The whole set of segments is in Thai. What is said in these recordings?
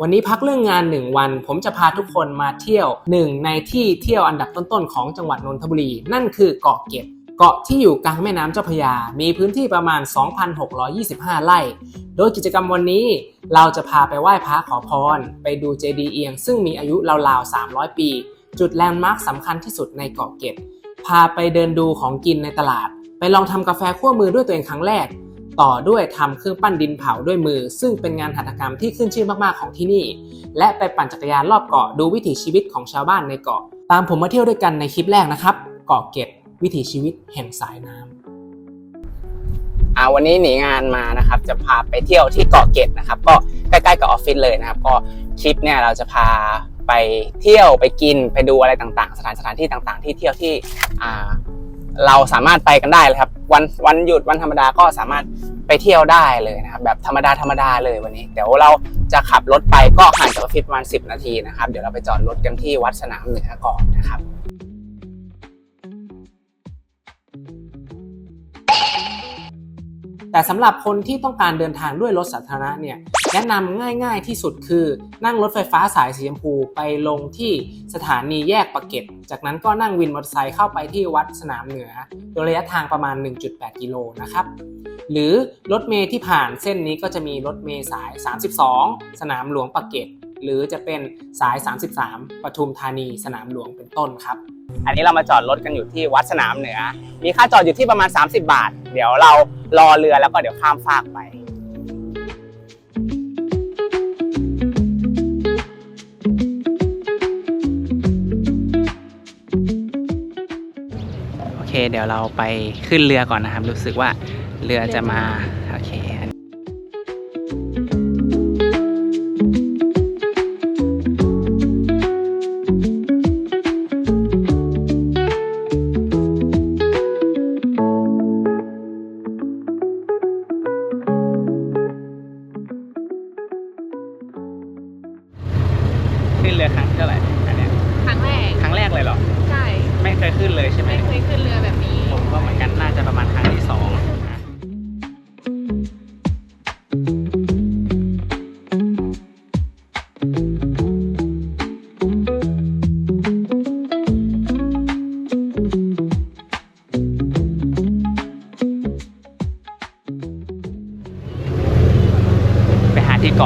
วันนี้พักเรื่องงานหนึ่งวัน ผมจะพาทุกคนมาเที่ยวหนึ่งในที่เที่ยวอันดับต้นๆของจังหวัดนนทบุรี นั่นคือเกาะเก็ดเกาะที่อยู่กลางแม่น้ำเจ้าพระยา มีพื้นที่ประมาณ 2,625 ไร่ โดยกิจกรรมวันนี้เราจะพาไปไหว้พระขอพร ไปดูเจดีย์เอียง ซึ่งมีอายุราวๆ 300 ปี จุดแลนด์มาร์คสำคัญที่สุดในเกาะเก็ดพาไปเดินดูของกินในตลาด ไปลองทำกาแฟคั่วมือด้วยตัวเองครั้งแรก ต่อด้วยทำเครื่องปั้นดินเผาด้วยมือ ซึ่งเป็นงานหัตถกรรมที่ขึ้นชื่อมากๆของที่นี่ และไปปั่นจักรยานรอบเกาะดูวิถีชีวิตของชาวบ้านในเกาะ ตามผมมาเที่ยวด้วยกันในคลิปแรกนะครับ เกาะเก็ดวิถีชีวิตแห่งสายน้ำอ่าวันนี้หนีงานมานะครับ จะพาไปเที่ยวที่เกาะเก็ดนะครับ ก็ใกล้ๆกับออฟฟิศเลยนะครับ ก็คลิปเนี่ยเราจะพาไปเที่ยวไปกินไปดูอะไรต่างๆ สถานสถานที่ต่างๆ ที่เที่ยวที่อ่า เราสามารถไปกันได้เลยครับ วันวันหยุดวันธรรมดาก็สามารถไปเที่ยวได้เลยนะครับ แบบธรรมดาธรรมดาเลยวันนี้เดี๋ยวเราจะขับรถไปก็ห่างจากออฟฟิศประมาณ10 นาทีนะครับ เดี๋ยวเราไปจอดรถกันที่วัดสนามเหนือก่อนนะครับแต่สำหรับคนที่ต้องการเดินทางด้วยรถสาธารณะเนี่ย แนะนำง่าย ๆ ที่สุดคือนั่งรถไฟฟ้าสายสีชมพูไปลงที่สถานีแยกปากเกร็ดจากนั้นก็นั่งวินมอเตอร์ไซค์เข้าไปที่วัดสนามเหนือ โดยระยะทางประมาณ 1.8 กิโลนะครับ หรือรถเมล์ที่ผ่านเส้นนี้ก็จะมีรถเมล์สาย 32 สนามหลวงปากเกร็ดหรือจะเป็นสาย 33ปทุมธานีสนามหลวงเป็นต้นครับ อันนี้เรามาจอดรถกันอยู่ที่วัดสนามเหนือ มีค่าจอดอยู่ที่ประมาณ 30 บาท เดี๋ยวเรารอเรือแล้วก็เดี๋ยวข้ามฟากไป เคเดี๋ยวเราไปขึ้นเรือก่อนนะครับ รู้สึกว่าเรือจะมา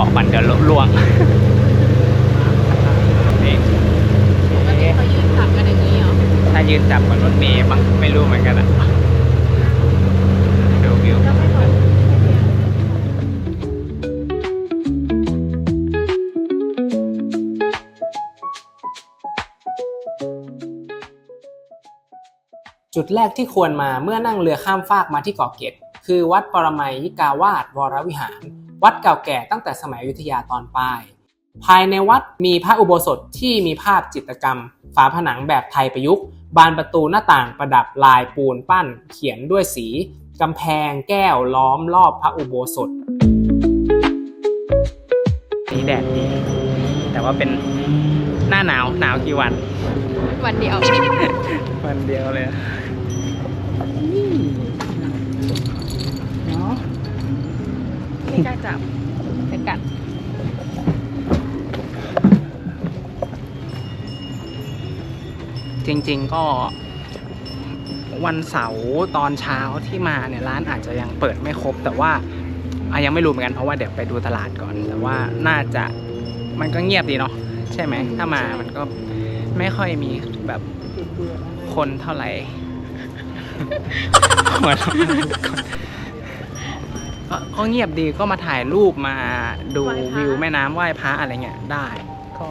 าที่เกาะก่อนเดี๋ยวลวงนี่ปกติเขายืนขับกันอย่างนี้เหรอถ้ายืนจับเหมือนรถเมย์มั้งไม่รู้เหมือนกันอะดูวิวก็ไม่บอกจุดแรกที่ควรมาเมื่อนั่งเรือข้ามฟากมาที่เกาะเกร็ดคือวัดปรมัยยิกาวาสวรวิหาร วัดเก่าแก่ตั้งแต่สมัยอยุธยาตอนปลาย ภายในวัดมีพระอุโบสถที่มีภาพจิตรกรรม ฝาผนังแบบไทยประยุกต์ บานประตูหน้าต่างประดับลายปูนปั้น เขียนด้วยสีกำแพงแก้วล้อมรอบพระอุโบสถนี่แดดดี แต่ว่าเป็นหน้าหนาวหนาวกี่วัน วันเดียว วันเดียวเลย ไม่กล้าจับแต่กัดจริง ๆ ก็วันเสาร์ตอนเช้าที่มาเนี่ยร้านอาจจะยังเปิดไม่ครบ แต่ว่าอะยังไม่รู้เหมือนกันเพราะว่าเดี๋ยวไปดูตลาดก่อน แต่ว่าน่าจะมันก็เงียบดีเนาะใช่ไหมถ้ามามันก็ไม่ค่อยมีแบบคนเท่าไหร่ ก็ก็เงียบดีก็มาถ่ายรูปมาดูวิวแม่น้ำไหว้พระอะไรเงี้ยได้ ก็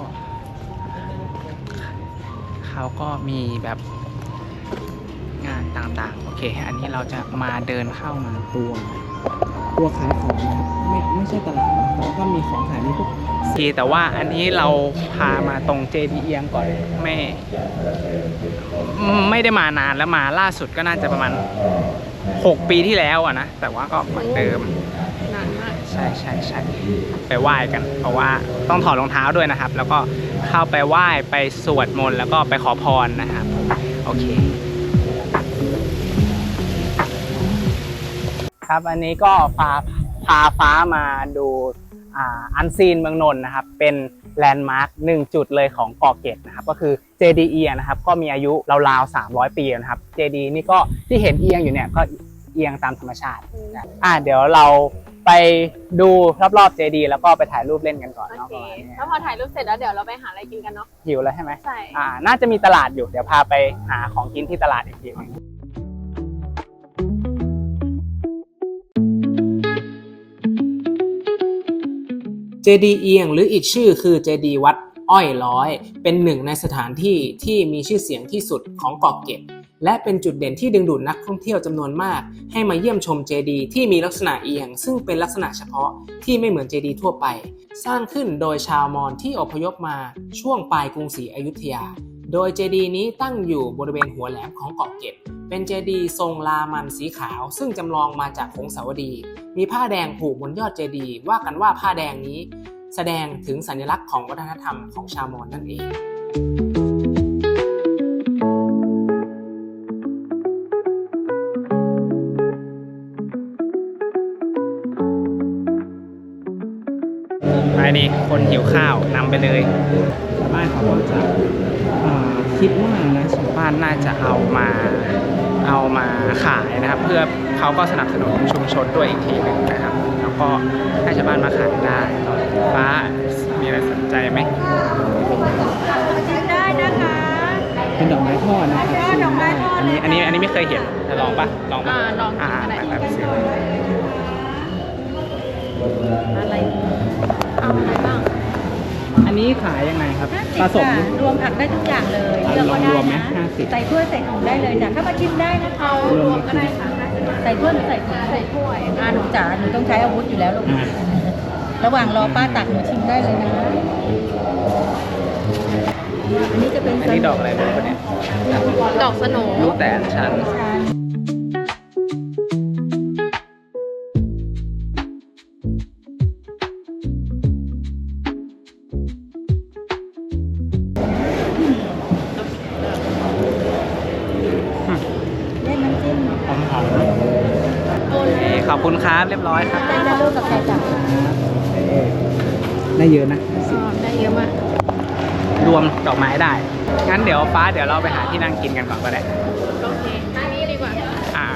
เขาก็มีแบบงานต่างๆ โอเค อันนี้เราจะมาเดินเข้ามาตัวตัวขายของนะไม่ไม่ใช่ตลาดนะแต่ว่าก็มีของขายมีพวกทีแต่ว่าอันนี้เราพามาตรงเจดีเอียงก่อนไม่ ไม่ได้มานานแล้วมาล่าสุดก็น่าจะประมาณ 6 ปีที่แล้วอะนะ แต่ว่าก็เหมือนเดิม นานมากใช่ใช่ใช่ไปไหว้กัน เพราะว่าต้องถอดรองเท้าด้วยนะครับ แล้วก็เข้าไปไหว้ไปสวดมนต์แล้วก็ไปขอพรนะครับ โอเค ครับอันนี้ก็พาพาฟ้ามาดูอ่าอันซีนเมืองนนท์นะครับ เป็น แลนด์มาร์คหนึ่งจุดเลยของเกาะเกร็ดนะครับก็คือเจดีเอียงนะครับก็มีอายุราวๆ300 ปีนะครับเจดีนี่ก็ที่เห็นเอียงอยู่เนี่ยก็เอียงตามธรรมชาตินะครับอ่าเดี๋ยวเราไปดูรอบๆเจดีแล้วก็ไปถ่ายรูปเล่นกันก่อนโอเนาะเคประมาณนี้แล้วพอถ่ายรูปเสร็จแล้วเดี๋ยวเราไปหาอะไรกินกันเนาะหิวแล้วใช่ไหมใช่อ่าน่าจะมีตลาดอยู่เดี๋ยวพาไปหาของกินที่ตลาดอีกทีหนึง จดีเอียง หรืออีกชื่อคือเจดีวัดอ้อยร้อย เป็นหนึ่งในสถานที่ที่มีชื่อเสียงที่สุดของเกาะเกร็ดและเป็นจุดเด่นที่ดึงดูดนักท่องเที่ยวจำนวนมาก ให้มาเยี่ยมชมเจดีที่มีลักษณะเอียง ซึ่งเป็นลักษณะเฉพาะที่ไม่เหมือนเจดีทั่วไป สร้างขึ้นโดยชาวมอญที่อพยพมาช่วงปลายกรุงศรีอยุธยา โดยเจดีย์นี้ตั้งอยู่บริเวณหัวแหลมของเกาะเก็ดเป็นเจดีย์ทรงลามันสีขาว ซึ่งจำลองมาจากหงสาวดี มีผ้าแดงผูกบนยอดเจดีย์ว่ากันว่าผ้าแดงนี้ แสดงถึงสัญลักษณ์ของวัฒนธรรมของชาวมอญนั่นเองไปดิคนหิวข้าวนำไปเลยบ้านขาก็จะอ่า คิดว่านะชาวบ้านน่าจะเอามาเอามาขายนะครับ เพื่อเขาก็สนับสนุนชุมชนด้วยอีกทีหนึ่งนะครับ แล้วก็ให้ชาวบ้านมาขายได้ฟ้ามีอะไรสนใจไหมได้นะคะเป็นดอกไม้ทอดนะครับทอดดอกไม้ทอดอันนี้อันนี้อันนี้ไม่เคยเห็นจะลองปะลองปะอ่าลองอ่ากินก็ได้แบบซื้ออะไรเอาอะไรบ้าง อันนี้ขายยังไงครับผสม รวมผักได้ทุกอย่างเลยอะเลือกก็รได้วมไหมนะห้าสิบใส่ถ้วยใส่ถุงได้เลยจ้ะเข้ามาชิมได้นะคะเอารวมก็ได้ค่ะใส่ถ้วยหรือใส่ถุงใส่ถ้วยอ่าหนูจ๋าหนูต้องใช้อาวุธอยู่แล้วลูกระหว่างรอป้าตักหนูชิมได้เลยนะอันนี้จะเป็นอันนี้ดอกอะไรไม่รู้เนี่ย ดอกสโหนลูกแต่อัญชันชัน เรียบร้อยครับได้จะลูกกับไก่จับได้เยอะนะได้เยอะมากรวมดอกไม้ได้ งั้นเดี๋ยวฟ้าเดี๋ยวเราไปหาที่นั่งกินกันก่อนก็ได้ โอเคนั่งนี้ดีกว่า อ่า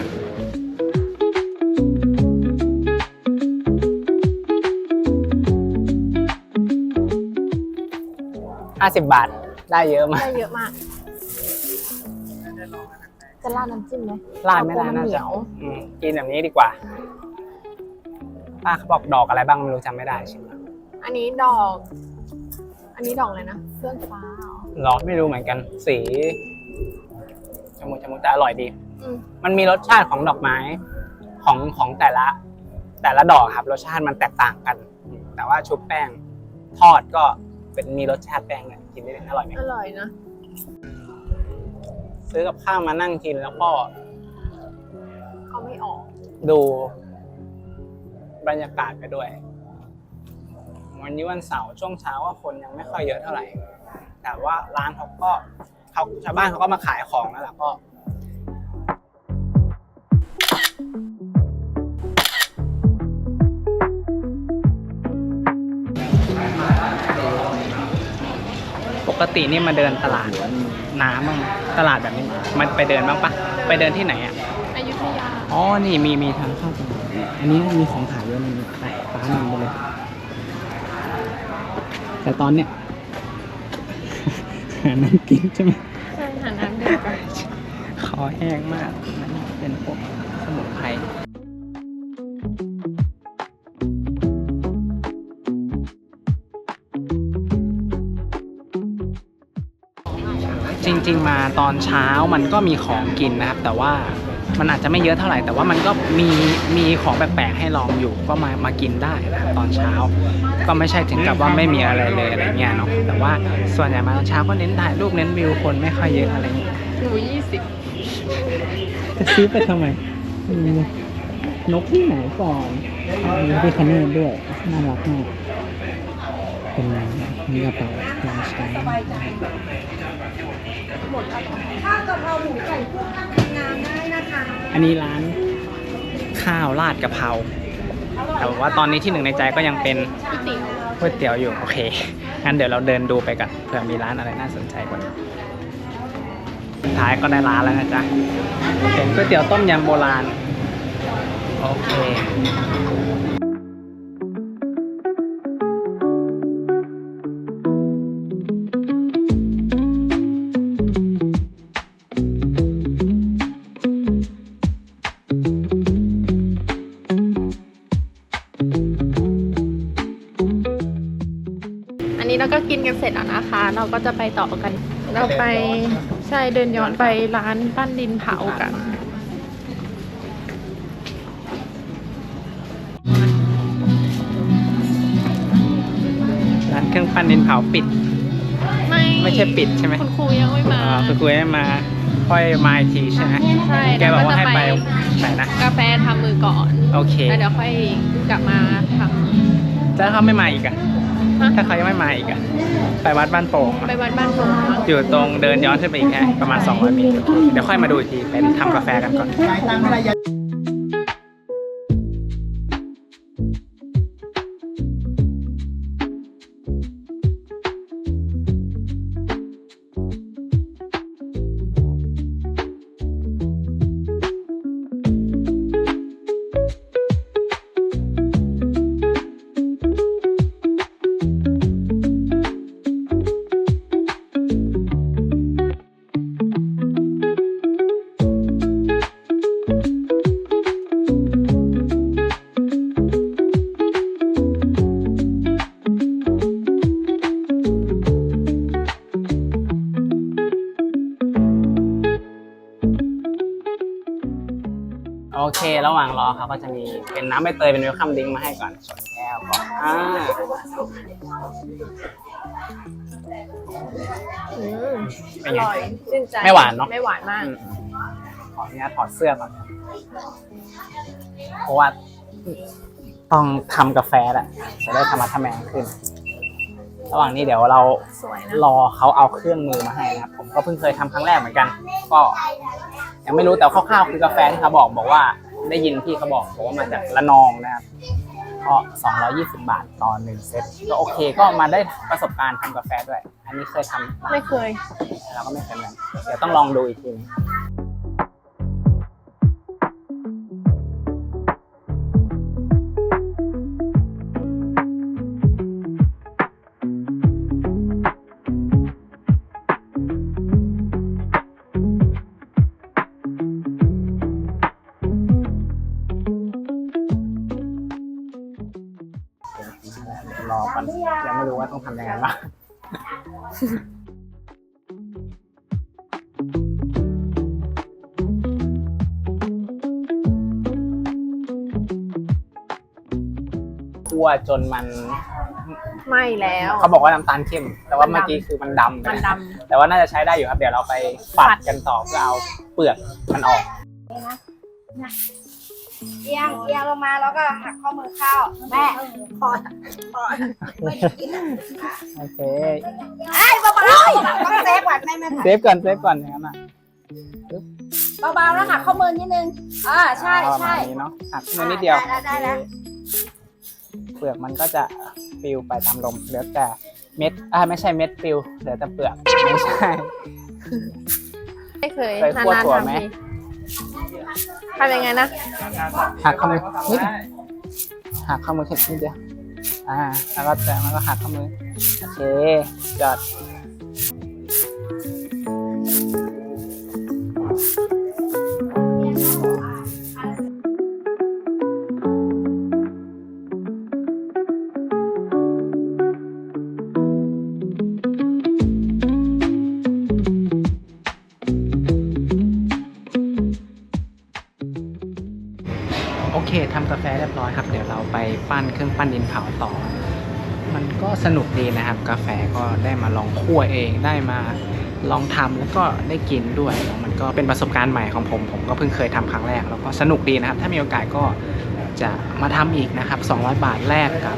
ห้าสิบบาท ได้เยอะมาก ได้เยอะมาก จะราดน้ำจิ้มไหมราดไม่ได้เอน่าเหนีจะยวอืมกินแบบนี้ดีกว่า ป้าเขาบอกดอกอะไรบ้างไม่รู้จำไม่ได้ใช่ไหมอันนี้ดอก อันนี้ดอกอะไรนะเฟื่องฟ้าเหรอหรอไม่รู้เหมือนกัน สีจมูกจมูกแต่อร่อยดี อืมมันมีรสชาติของดอกไม้ของของแต่ละ แต่ละดอกครับ รสชาติมันแตกต่างกันอืมแต่ว่าชุบแป้งทอดก็เป็นมีรสชาติแป้งเนี่ยกินได้อร่อยไหม อร่อยนะ ซื้อกับข้าวมานั่งกินแล้วก็เอาไม่ออกดู บรรยากาศไปด้วย วันนี้วันเสาร์ช่วงเช้าว่าคนยังไม่ค่อยเยอะเท่าไหร่ แต่ว่าร้านเขาก็เขาชาวบ้านเขาก็มาขายของแล้วล่ะก็ปกตินี่มาเดินตลาดน้ำบ้างไหมตลาดแบบนี้มันไปเดินบ้างปะไปเดินที่ไหนอะอยุธยาอ๋อนี่มีมีทางเข้าตรงนี้อันนี้มีของขาย เยอะเลยไปฟ้านำไปเลย แต่ตอนเนี้ยหาน้ำกินใช่ไหมใช่หาน้ำดื่มกันคอแห้งมากนั่นเป็นพวกสมุนไพรจริง ๆ มาตอนเช้ามันก็มีของกินนะครับ แต่ว่า มันอาจจะไม่เยอะเท่าไหร่ แต่ว่ามันก็มีมีของแปลกๆให้ลองอยู่ก็มามากินได้นะครับตอนเช้า ก็ไม่ใช่ถึงกับว่าไม่มีอะไรเลยอะไรเงี้ยเนาะแต่ว่าส่วนใหญ่มาตอนเช้าก็เน้นถ่ายรูปเน้นวิวคนไม่ค่อยเยอะอะไรเงี้ยหนูยี่สิบจะซื้อไปทำไมนกที่ไหนก่อนมีพี่คันเนตด้วยน่ารักมากเป็นมีกระเป๋าลองใช้ข้าวกะเพราหมูไก่เครื่องน้ำน้ำได้นะคะ อันนี้ร้านข้าวราดกะเพราแต่ว่าตอนนี้ที่หนึ่งในใจก็ยังเป็นก๋วยเตี๋ยวอยู่โอเคงั้นเดี๋ยวเราเดินดูไปกันเผื่อมีร้านอะไรน่าสนใจกว่านี้ท้ายก็ได้ร้านแล้วนะจ๊ะเป็นก๋วยเตี๋ยวต้มยำโบราณโอเค เราก็จะไปต่อกัน เราไปใช่เดินย้อนไปร้านปั้นดินเผากันร้านเครื่องปั้นดินเผาปิด ไม่ไม่ใช่ปิดใช่ไหมคุณครูยังไม่มาอ่าคือคุยให้มาค่อยมาอีกทีใช่ไหมใช่แกบอกว่าให้ไปแล้วไหนนะกาแฟทำมือก่อนโอเคแล้วเดี๋ยวค่อยกลับมาทแล้วเขาไม่มาอีกอะำฮะถ้าเขายังไม่มาอีกอะ ไปวัดบ้านโป่งอะไปวัดบ้านโป่งมั้งอยู่ตรงเดินย้อนขึ้นไปอีกแค่ประมาณ 200 เมตร เดี๋ยวค่อยมาดูอีกทีเป็นทำกาแฟกันก่อน โอเค ระหว่างรอเขาก็จะมีเป็นน้ำใบเตยเป็นเวลคัมดิ้งมาให้ก่อนชนแก้วก่อนอ่าอืมเป็อนไง ร่อยชื่นใจไม่หวานเนอะ ไม่หวานมาก อืมขออนุญาตถอดเสื้อก่อนเพราะว่าต้องทำกาแฟแหละจะได้ธรรมะทแมงขึ้น ระหว่างนี้เดี๋ยวเราสวยนะรอเขาเอาเครื่องมือมาให้นะครับ ผมก็เพิ่งเคยทำครั้งแรกเหมือนกัน ก็ ยังไม่รู้แต่คร่าวๆคือกาแฟที่เขาบอกบอกว่าได้ยินพี่เขาบอกบอกว่ามาจากระนองนะครับก็220 บาทต่อหนึ่งเซตก็โอเคก็มาได้ประสบการณ์ทำกาแฟด้วย อันนี้เคยทำไม่เคย เราก็ไม่เคยเหมือนกันเดี๋ยวต้องลองดูอีกทีนึง จนมันไม่แล้ว เขาบอกว่าน้ำตาลเข้ม แต่ว่ามันดำเมื่อกี้คือมันดำไปมันนะดแต่ว่าน่าจะใช้ได้อยู่ครับ เดี๋ยวเราไปฝัดกันต่อเพื่อเอาเปลือกมันออก เอียงเอียงลงมาแล้วก็หักข้อมือเข้าแม่พอพอไม่ได้กินโอเค ไอ้เบาๆต้องเซฟก่อนแม่แม่เซฟก่อนเซฟก่อนอย่างนั้นอะเบาๆแล้วหักข้อมือนิดนึงอ่าใช่ประใช่มาณนี้เนาะหักมือนิดเดียว ได้ได้แล้วเปลือกมันก็จะปลิวไปตามลมเหลือแต่เม็ดอ่าไม่ใช่เม็ดปลิวเหลือแต่เปลือกไม่ใช่ำไม่เคยเคยคั่วนานถั่วๆไหมทำทีทำยังไงนะหักข้อมือนิดหักข้อมือแค่นิดเดียวอ่า แล้วก็แต่มันก็หักข้อมือโอเคจอด โอเคทำกาแฟเรียบร้อยครับ เดี๋ยวเราไปปั้นเครื่องปั้นดินเผาต่อ มันก็สนุกดีนะครับ กาแฟก็ได้มาลองคั่วเองได้มาลองทำแล้วก็ได้กินด้วย มันก็เป็นประสบการณ์ใหม่ของผม ผมก็เพิ่งเคยทำครั้งแรก แล้วก็สนุกดีนะครับ ถ้ามีโอกาสก็จะมาทำอีกนะครับ 200 บาทแรกกับ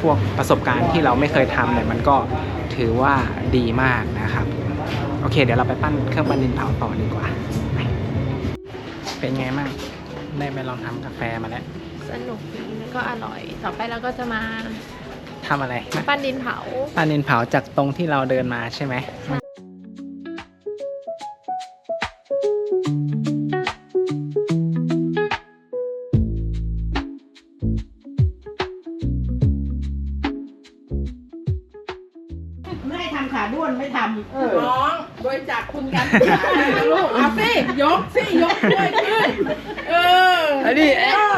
พวกประสบการณ์ที่เราไม่เคยทำเนี่ยมันก็ถือว่าดีมากนะครับโอเค เดี๋ยวเราไปปั้นเครื่องปั้นดินเผาต่อดีกว่าไปเป็นไงบ้าง ได้ไปลองทำกาแฟมาแล้วสสนุกดีแล้วก็อร่อย ต่อไปเราก็จะมาทำอะไรปั้นดินเผาปลานินเผาจากตรงที่เราเดินมาใช่ไหม ไม่ให้ทำขาด้วนไม่ทำน้องบริจาคคุณกันลูกเอาสิยกสิยกด้วยขึ้นเอออันนี้เออ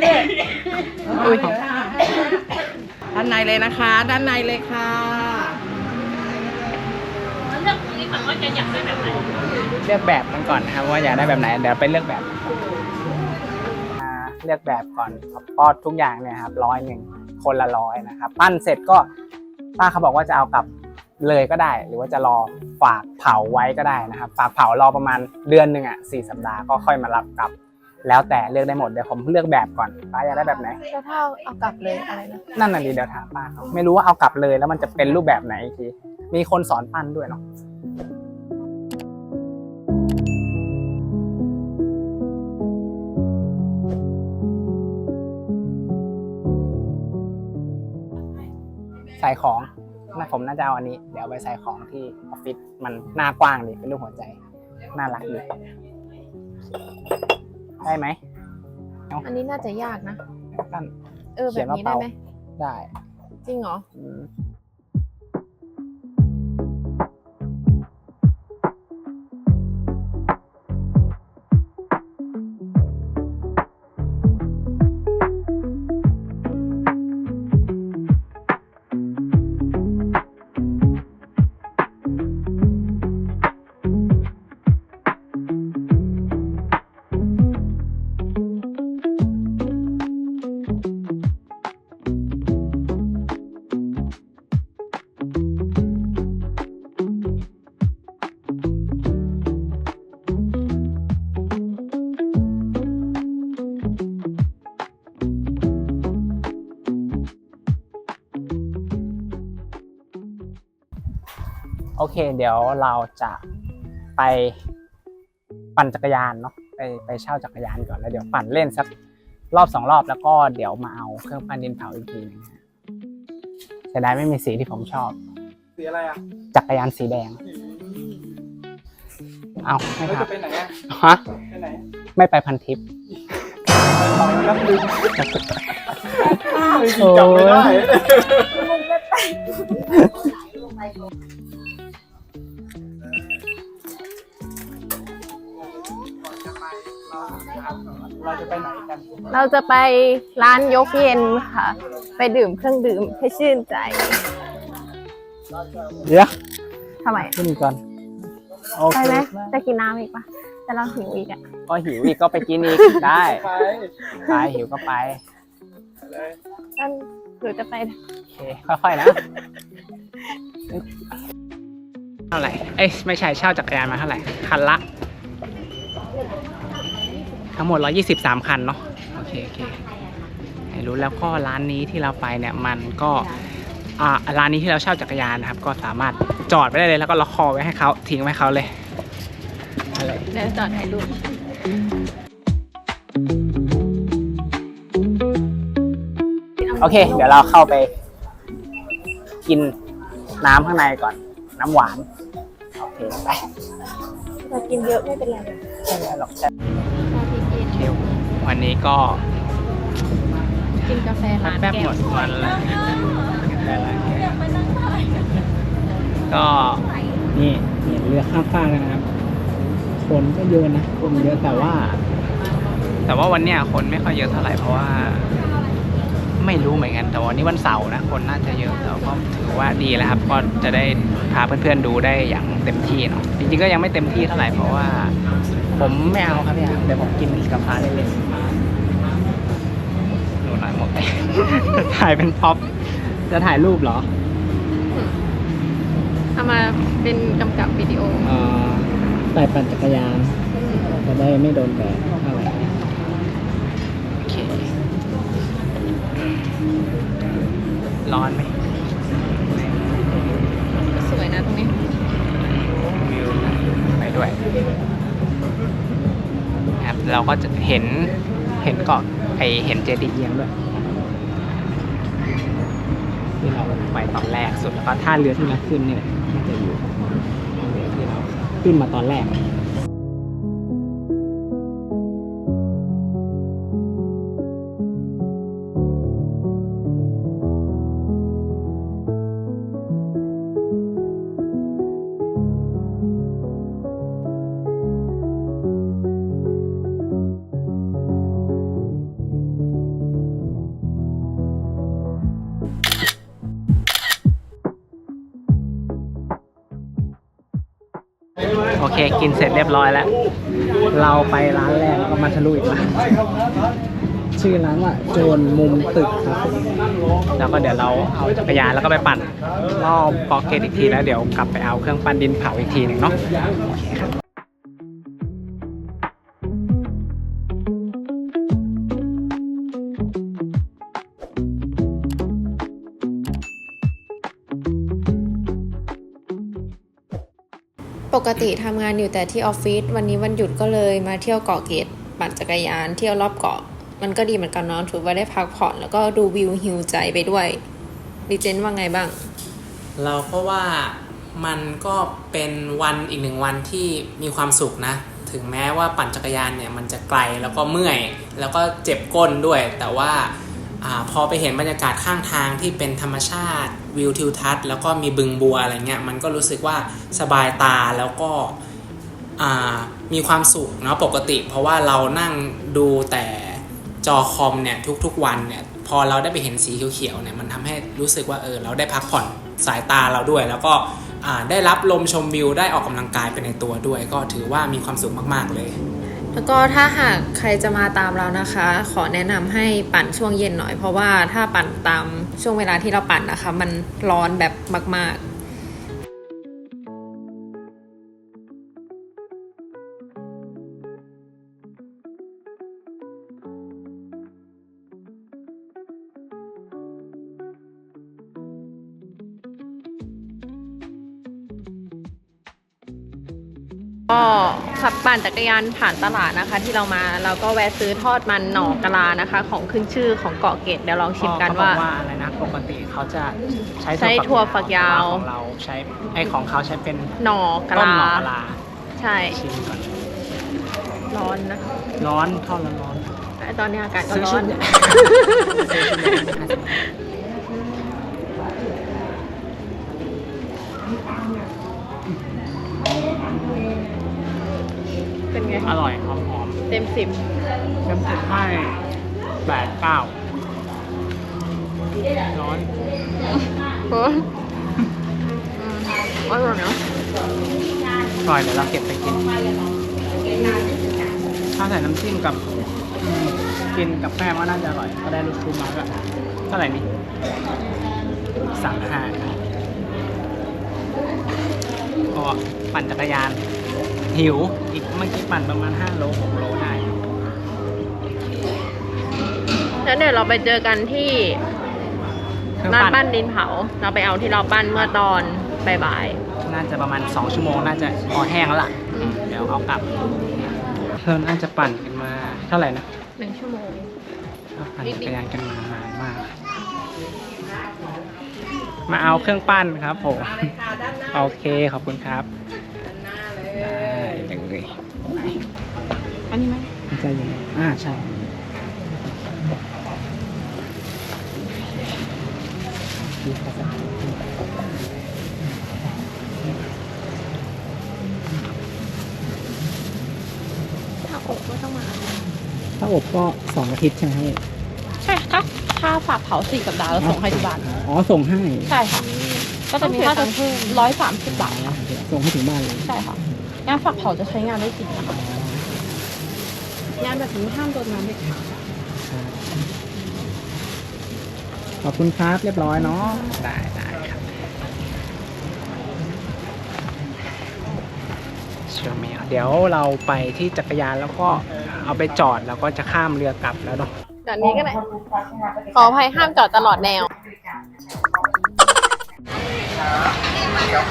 เนี่ยด้านในเลยนะคะ ด้านในเลยค่ะเลือกแบบมันก่อนนะครับว่าอยากได้แบบไหนเดี๋ยวไปเลือกแบบอ่าเลือกแบบก่อนครับก็ทุกอย่างเนี่ยครับร้อยหนึ่งคนละร้อยนะครับ ปั้นเสร็จก็ ป้าเขาบอกว่าจะเอากลับเลยก็ได้ หรือว่าจะรอฝากเผาไว้ก็ได้นะครับ ฝากเผารอประมาณเดือนหนึ่งอะสี่สัปดาห์ก็ค่อยมารับกลับ แล้วแต่เลือกได้หมดเดี๋ยวผมเลือกแบบก่อนป้าอยากได้แบบไหนแล้วถ้าเอากลับเลยอะไรนะนั่นน่ะดีเดี๋ยวถามป้าเขาไม่รู้ว่าเอากลับเลยแล้วมันจะเป็นรูปแบบไหนอีกทีมีคนสอนปั้นด้วยเนาะ ใส่ของน่าผมน่าจะเอาอันนี้ เดี๋ยวเอาไปใส่ของที่ออฟฟิศมันหน้ากว้างดีเป็นรูปหัวใจ น่ารักดีได้ไหมอันนี้น่าจะยากนะปั้นเออแบบนี้ได้ไหม ได้จริงเหรอ อืม เค เดี๋ยวเราจะไปปั่นจักรยานเนาะไปไปเช่าจักรยานก่อนแล้วเดี๋ยวปั่นเล่นสักรอบสองรอบแล้วก็เดี๋ยวมาเอาเครื่องปั้นดินเผาอีกทีหนึงฮะเสียดายไม่มีสีที่ผมชอบ สีอะไรอะ จักรยานสีแดง เอาไม่เราครัจะบไปไหนอะฮะไปไหน ไม่ไปพันทิปต่อย เราจะไปไหนกัน เราจะไปร้านยกเย็นค่ะ ไปดื่มเครื่องดื่มให้ชื่นใจเดี๋ยวทำไมขึ้นก่อนโอไปเคไหมจะกินน้ำอีกปะแต่เราหิวอีกอะก็หิวอีกก็ไปกินอีกได้ไปไปหิวก็ไปเลยนั่นหรือจะไปโอเคค่อยๆนะเท่าไหร่เอ้ยไม่ใช่เช่าจักรยานมาเท่าไหร่คันละ ทั้งหมด 123 คันเนาะโอเคโอเคให้รู้แล้วก็ร้านนี้ที่เราไปเนี่ยมันก็อ่าร้านนี้ที่เราเช่าจักรยานนะครับ ก็สามารถจอดไว้ได้เลยแล้วก็ล็อกคอไว้ให้เขาทิ้งไว้ให้เขาเลยอะไรเดี๋ยวจอดถ่ายรูปโอเค เดี๋ยวเราเข้าไป กินน้ำข้างในก่อน น้ำหวาน โอเคไปเรากินเยอะไม่เป็นไรไม่เป็นไรหรอก นนี้ก็กินกาแฟร้านแป๊บแก้หมวดวันละได้ละก็นี่เห็นเรือข้ามฟากแล้วนะครับ คนก็เยอะนะคนเยอะแต่ว่า แต่ว่าวันเนี้ยคนไม่ค่อยเยอะเท่าไหร่เพราะว่า ไม่รู้เหมือนกันแต่วันนี้วันเสาร์นะคนน่าจะเยอะแต่ก็ถือว่าดีแล้วครับก็จะได้พาเพื่อนๆดูได้อย่างเต็มที่เนาะจริงๆก็ยังไม่เต็มที่เท่าไหร่เพราะว่า ผมไม่เอาครับพี่อาร์มเดี๋ยวผมกินกับพาเล่นๆหนูน้อยหมด ถ่ายเป็นพ็อปจะถ่ายรูปเหรอเอามาเป็นกำกับวิดีโอเอ่อใส่ปั่นจักรยานจะได้ไม่โดนแดดเท่าไหร่โอเค ร้อนไหมสวยนะตรงนี้ วิวไปด้วยครับเราก็จะเห็นเห็นเกาะไอเห็นเจดีย์เอียงด้วยที่เรา ไปตอนแรกสุดแล้วก็ท่าเรือที่เราขึ้นนี่แหละน่าจะอยู่เรือที่เราขึ้นมาตอนแรก กินเสร็จเรียบร้อยแล้ว เราไปร้านแรกแล้วก็มาทะลุอีกร้านชื่อร้านว่าโจรมุมตึกครับแล้วก็เดี๋ยวเราเอาจักรยานแล้วก็ไปปั่นรอบเกเกตอีกทีแล้วเดี๋ยวกลับไปเอาเครื่องปั้นดินเผาอีกทีหนึ่งเนาะ กติทำงานอยู่แต่ที่ออฟฟิศวันนี้วันหยุดก็เลยมาเที่ยวเกาะเกตปั่นจักรยานเที่ยวรอบเกาะ มันก็ดีเหมือนกันเนาะถือว่าได้พักผ่อนแล้วก็ดูวิวฮิวใจไปด้วยดิเจนว่าไงบ้าง เราก็ว่ามันก็เป็นวันอีกหนึ่งวันที่มีความสุขนะ ถึงแม้ว่าปั่นจักรยานเนี่ยมันจะไกลแล้วก็เมื่อย แล้วก็เจ็บก้นด้วย แต่ว่าอาพอไปเห็นบรรยากาศข้างทางที่เป็นธรรมชาติ วิวทิวทัศน์แล้วก็มีบึงบัวอะไรเงี้ยมันก็รู้สึกว่าสบายตาแล้วก็มีความสุขเนาะปกติ เพราะว่าเรานั่งดูแต่จอคอมเนี่ยทุกๆวันเนี่ยพอเราได้ไปเห็นสีเขียวๆเนี่ยมันทำให้รู้สึกว่าเออเราได้พักผ่อนสายตาเราด้วย แล้วก็ได้รับลมชมวิวได้ออกกำลังกายไปในตัวด้วย ก็ถือว่ามีความสุขมากๆเลย แล้วก็ถ้าหากใครจะมาตามเรานะคะ ขอแนะนำให้ปั่นช่วงเย็นหน่อย เพราะว่าถ้าปั่นตามช่วงเวลาที่เราปั่นนะคะ มันร้อนแบบมาก ๆ ก็ขับปั่นจักรยานผ่านตลาดนะคะ ที่เรามาเราก็แวะซื้อทอดมันหน่อกะลานะคะ ของขึ้นชื่อของเกาะเกร็ดเดี๋ยวลองชิมกันว่า เขบอกว่าอะไรนะปกติเขาจะใช้ใช้ถั่วฝักยาว ของเราใช้ไอของเขาใช้เป็นหน่อกะต้นลา หน่อกะลาใช่ชิมก่อนร้อนนะร้อนทอดร้อน แต่ตอนนี้อากาศก็ซื้อร้ชุอดนใหญ่ อร่อยหอมหอมเต็มสิบๆเต็มสิบให้แปดเก้าร้อนโอ้อร่อยเนาะอร่อยเดี๋ยวเราเก็บไปกินถ้าใส่น้ำจิ้มกับอืมกินกับแป้งก็น่าจะอร่อย ก็ได้รสชูมาด้วยเท่าไหร่นี่สั่งห้าก็ปั่นจักรยาน หิว อีกเมื่อกี้ปั่นประมาณ 5 โล 6 โลได้ แล้วเดี๋ยวเราไปเจอกันที่เครื่องร้านปั่นปั้นดินเผา เราไปเอาที่เราปั้นเมื่อตอนบ่ายน่าจะประมาณ 2 ชั่วโมง น่าจะพอแห้งแล้วล่ะๆอืมเดี๋ยวเอากลับเราน่าจะปั่นกันมาเท่าไหร่นะหนึ่งชั่วโมงเราปั่นจักรยานกันมานานมาก มาเอาเครื่องปั้นครับผม โอเค ขอบคุณครับ ใช่ถ้าอบก็ต้องมา ถ้าอบก็สองอาทิตย์ใช่ไหมใช่ถ้าถ้าฝากเผาสี่สัปดาห์เราส่งให้ที่บ้านอ๋อส่งให้ ใช่ค่ะ ก็จะมีค่าจะร้อยสามสิบบาทค่ะส่งให้ถึงบ้านเลย ใช่ค่ะงานฝากเผาจะใช้งานได้จริงนะคะ งานแบบนี้ห้ามโดนน้ำเด็ดขาดขอบคุณครับเรียบร้อยเนาะได้ได้ครับเชื่อไหมเดี๋ยวเราไปที่จักรยานแล้วก็เอาไปจอดแล้วก็จะข้ามเรือกลับแล้วเนาะจอดนี้ก็ได้ขออภัยห้ามจอดตลอดแนว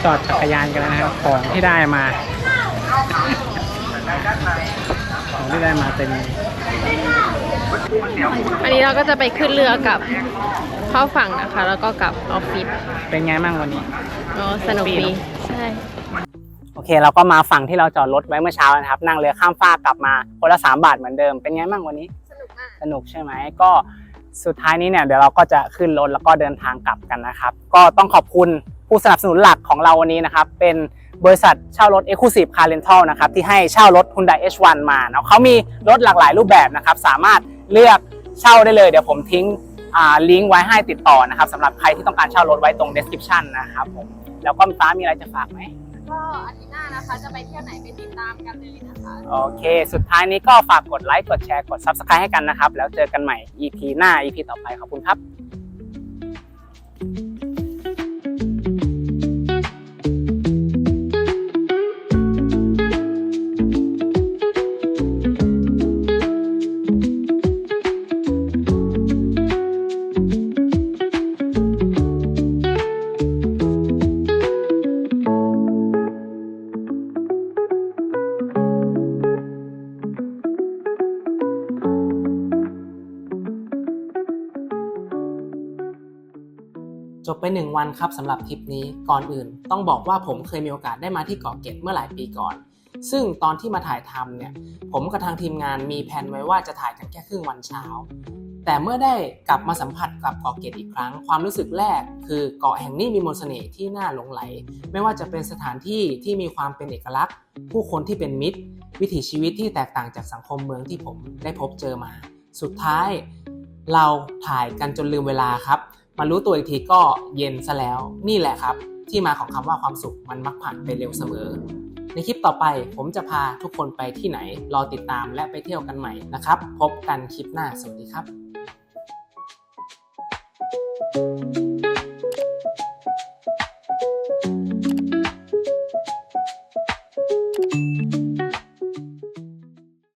จอดจักรยานกันแล้วนะครับของที่ได้มาโอ้ ที่ได้มาเต็มอันนี้เราก็จะไปขึ้นเรือกับเข้าฝั่งนะคะ แล้วก็กลับออฟฟิศเป็นไงบ้างวันนี้ก็สนุกดีใช่โอเคเราก็มาฝั่งที่เราจอดรถไว้เมื่อเช้านะครับ นั่งเรือข้ามฟากกลับมาคนละสามบาทเหมือนเดิมเป็นไงบ้างวันนี้ สนุกมากสนุกใช่ไหมก็สุดท้ายนี้เนี่ยเดี๋ยวเราก็จะขึ้นรถแล้วก็เดินทางกลับกันนะครับ ก็ต้องขอบคุณผู้สนับสนุนหลักของเราวันนี้นะครับ เป็น บริษัทเช่ารถ Exclusive Car Rental นะครับที่ให้เช่ารถ Hyundai H1 มาเนาะเขามีรถหลากหลายรูปแบบนะครับสามารถเลือกเช่าได้เลย เดี๋ยวผมทิ้งอ่าลิงก์ไว้ให้ติดต่อนะครับสำหรับใครที่ต้องการเช่ารถไว้ตรง description นะครับผมแล้วก็ฟ้ามีอะไรจะฝากไหมก็อาทิตย์หน้านะคะจะไปเที่ยวไหนไปติดตามกันเลยนะคะโอเค สุดท้ายนี้ก็ฝากกดไลค์กดแชร์กด Subscribe ให้กันนะครับ แล้วเจอกันใหม่ EP หน้า EP ต่อไปขอบคุณครับ ไปหนึ่งวันครับสำหรับทริปนี้ก่อนอื่น ต้องบอกว่าผมเคยมีโอกาสได้มาที่เกาะเกร็ดเมื่อหลายปีก่อน ซึ่งตอนที่มาถ่ายทำเนี่ยผมกับทางทีมงานมีแผนไว้ว่าจะถ่ายกันแค่ครึ่งวันเช้า แต่เมื่อได้กลับมาสัมผัสกับเกาะเกร็ดอีกครั้ง ความรู้สึกแรก คือเกาะแห่งนี้มีมนต์เสน่ห์ที่น่าหลงไหล ไม่ว่าจะเป็นสถานที่ที่มีความเป็นเอกลักษณ์ ผู้คนที่เป็นมิตร วิถีชีวิตที่แตกต่างจากสังคมเมืองที่ผมได้พบเจอมา สุดท้าย เราถ่ายกันจนลืมเวลาครับ มารู้ตัวอีกทีก็เย็นซะแล้ว นี่แหละครับ ที่มาของคำว่าความสุขมันมักผ่านไปเร็วเสมอ ในคลิปต่อไปผมจะพาทุกคนไปที่ไหน รอติดตามและไปเที่ยวกันใหม่นะครับ พบกันคลิปหน้าสวัสดีครับ